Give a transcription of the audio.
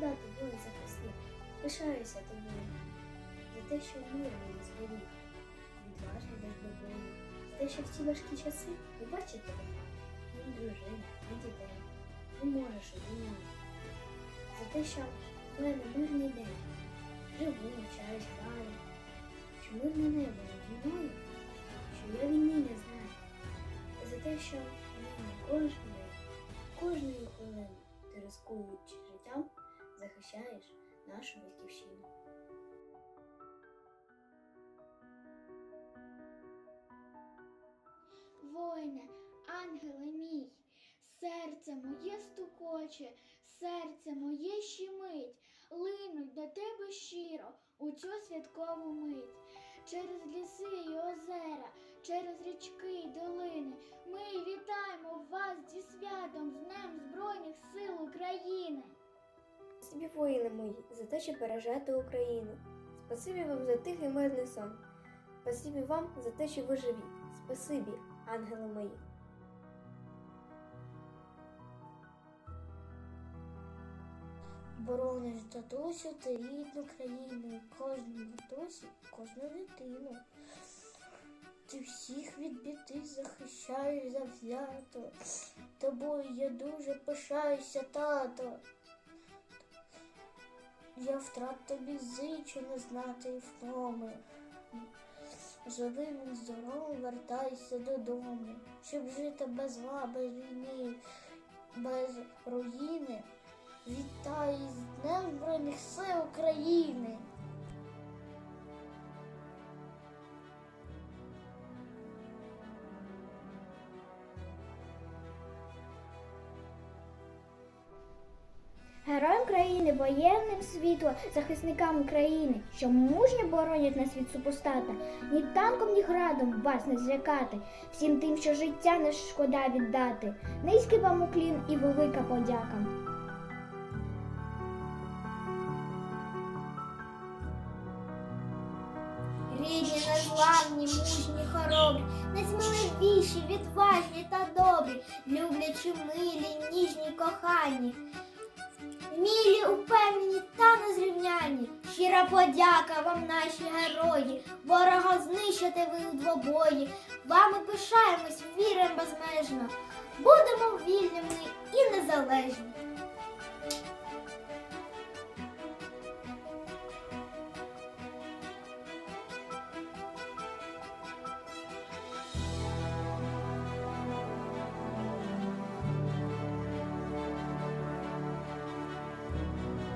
віддати бою захисник. Пишаюся тобою за те, що мир мені зберіг. Відважний без бою. За те, що в ці важкі часи ви бачите тебе. Ні дружини, ні дітей. Не можеш обійняти. За те, що в мене мирний день. Живу, навчаюсь, граю. Що мирне небо наді мною, що я війни не знаю. За те, що мені кожен день, кожної хвилини ти рискуючи життям, захищаєш нашу батьківщину. Воїне, ангеле мій, серце моє стукоче, серце моє щемить, линуть до тебе щиро у цю святкову мить. Через ліси й озера, через річки й долини ми вітаємо вас зі святом, з Днем Збройних сил України. Спасибі, воїни мої, за те, Україну. Спасибі вам за тихий мирний сон. Спасибі вам за те, що ви живі. Спасибі, ангели мої. Борониш татусю ти рідну країну, кожну матусю, кожну дитину. Ти всіх від біди захищаєш завзято. Тобою я дуже пишаюся, тато. Я втрат тобі зичу не знати і втоми. Живим і здоровим вертайся додому, щоб жити без зла, без війни, без руїни. Вітаю з Днем Збройних сил України! Героям країни, воєнним світло, захисникам України, що мужньо боронять нас від супостата, ні танком, ні градом вас не злякати, всім тим, що життя не шкода віддати. Низький вам уклін і велика подяка. Рідні, незламні, мужні, хоробрі, найсміливіші, відважні та добрі, люблячі милі, ніжні, кохані. Вмілі, упевнені та незрівняні. Щира подяка вам, наші герої. Ворога знищите ви у двобої. Вами пишаємось, віримо безмежно. Будемо вільними і незалежні.